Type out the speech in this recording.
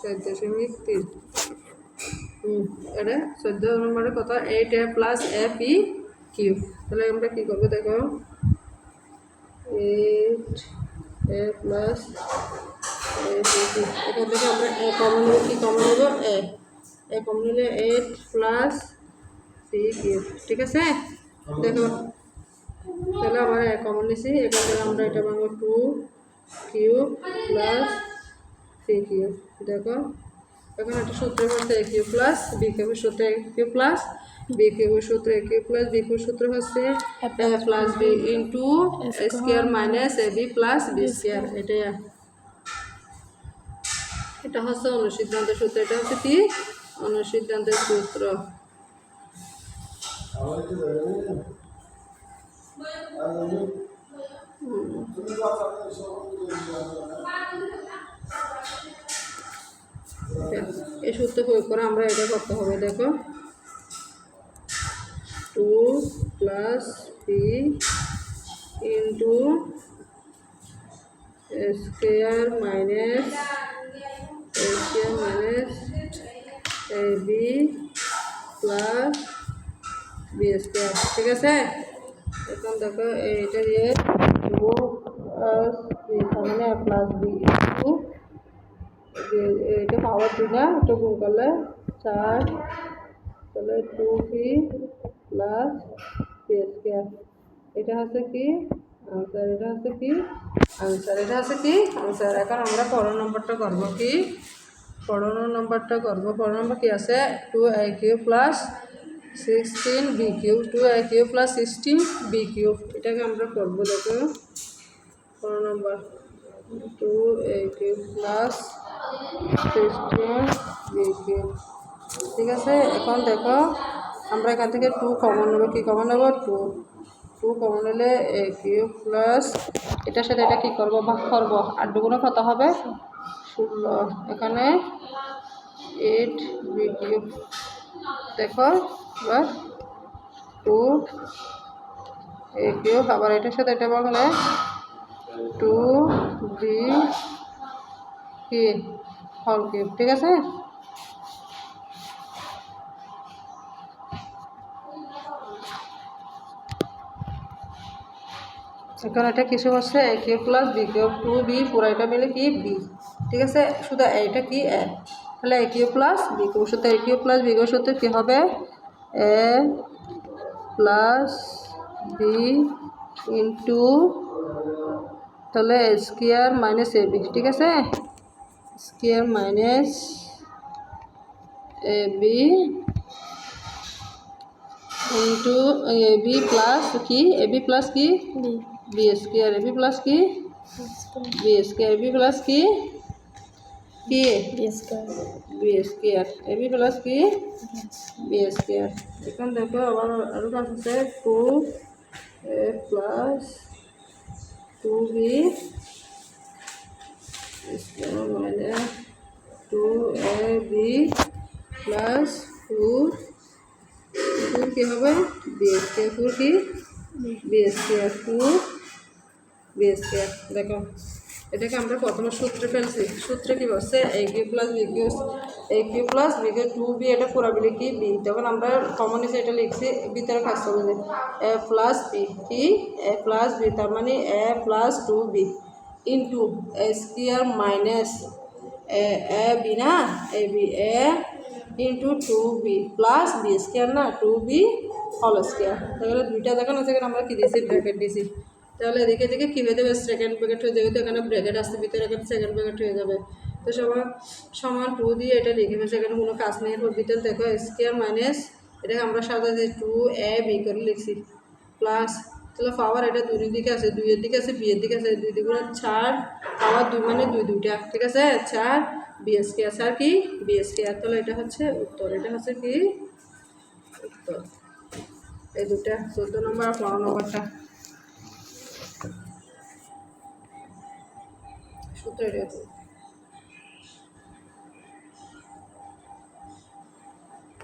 চার দশমিক তিন এটা চোদ্দ নম্বরের কথা eight a plus a p q তাহলে আমরা কী করব দেখো? এইট এ প্লাস এখান থেকে আমরা এ কমন নেব কী কমন নেব? এ এ কমন নিলে এইট প্লাস পি কিউ ঠিক আছে? দেখো। তাহলে আমরা এ কমন নিছি। এখান থেকে আমরা এটা পাবো টু কিউ প্লাস কিউ দেখো এখন একটা সূত্র হচ্ছে এ কিউ প্লাস বি কিউবের সূত্র এ কিউ প্লাস বি কিউবের সূত্র এ কিউ প্লাস বি কিউবের সূত্র হচ্ছে a plus b into a square minus a b plus b square এটাই এটা হচ্ছে অনুসিদ্ধান্তের সূত্র এটা হচ্ছে কি? অনুসিদ্ধান্তের সূত্র। এই সূত্র প্রয়োগ করে আমরা এটা করতে হবে, দেখো। Two plus p into square minus square minus a b plus b square, ঠিক আছে? এখন দেখো, এইটা দিয়ে টু প্লাস বি মানে প্লাস বি ইন্টু এটা পাওয়ার দিলা এটা গুণ করলে চার, তাহলে two p plus p square এটা হচ্ছে কি? আনসার এটা হচ্ছে কি? আনসার এটা হচ্ছে কি? আনসার এখন আমরা পনেরো নম্বরটা করব কি? পনেরো নম্বরটা করব। পনেরো নম্বর কি আছে? Two a q plus sixteen b q two a q plus sixteen b q এটাকে আমরা করব দেখো। পনেরো নম্বর টু এ কিউ প্লাস ঠিক আছে, এখন দেখো, আমরা এখান থেকে টু কমন নেব। কী কমন নেব? টু টু কমন নিলে এ কিউ প্লাস এটার সাথে এটা কী করব? ভাগ করব। আর দুগুণে কত হবে? ষোলো। এখানে এইট বি কিউ দেখো, এবার টু এ কিউ আবার এটার সাথে এটা বাংলা টু বি কি? হল কিউব, ঠিক আছে? এখন এটা কিছু হচ্ছে a q plus b q two b পুরো এটা মিলে কি? বি ঠিক আছে? শুধু এইটা কি? এ তাহলে a q plus b q সূত্র a q plus b q সূত্র কী হবে? এ প্লাস বি ইন্টু তাহলে স্কোয়ার মাইনাস এ বি ঠিক আছে? Square minus a b into a b plus কি এ বি প্লাস কি b b square a b plus কি বি স্কোয়ার বি প্লাস কি কি b square b square a b plus কি b square এখন দেখো আবার আরও কাজ আছে two a plus two b two a b plus four four কী হবে? বি স্কোয়ার ফোর কি? B square four b square দেখো, এটাকে আমরা প্রথমে সূত্রে ফেলছি। সূত্রে কি বলছে? A q plus b q a q plus b q two b, এটা পুরা বিলে কি? বি। তখন আমরা কমন হিসেবে এটা লিখছি, ভিতরে কাজ করবে এ প্লাস বি কি? এ প্লাস বি, তার মানে a plus two b. Into square minus a a b না a b a into two b plus b square না টু বি হল স্কোয়ার তাহলে দুইটা দেখেন সেখানে আমরা কি দিয়েছি? ব্র্যাকেট দিয়েছি। তাহলে এদিকে এদিকে কী যাবে? সেকেন্ড ব্র্যাকেট হয়ে যাবে। এখানে ব্র্যাকেট আসতে ভিতরে এখানে সেকেন্ড ব্র্যাকেট হয়ে যাবে। তো সমান সমান টু দিয়ে এটা লিখে ফেলছে, এখানে কোনো কাজ নেই। এরপর ভিতরে দেখো স্কোয়ার মাইনাস এটাকে আমরা সাথে টু এ বি করে লিখছি। প্লাস তাহলে পাওয়ার এটা দুই দিকে আছে, দুইয়ের দিকে আছে, বিয়ের দিকে আছে, দুই দিকে চার পাওয়ার দুই মানে দুই, দুইটা ঠিক আছে? চার বিএসকে আছে আর কি, বিএসকে আর তাহলে এটা হচ্ছে উত্তর, এটা হচ্ছে কি? উত্তর। এই দুটা চোদ্দ নম্বর আর পনেরো নম্বরটা। সূত্র এটা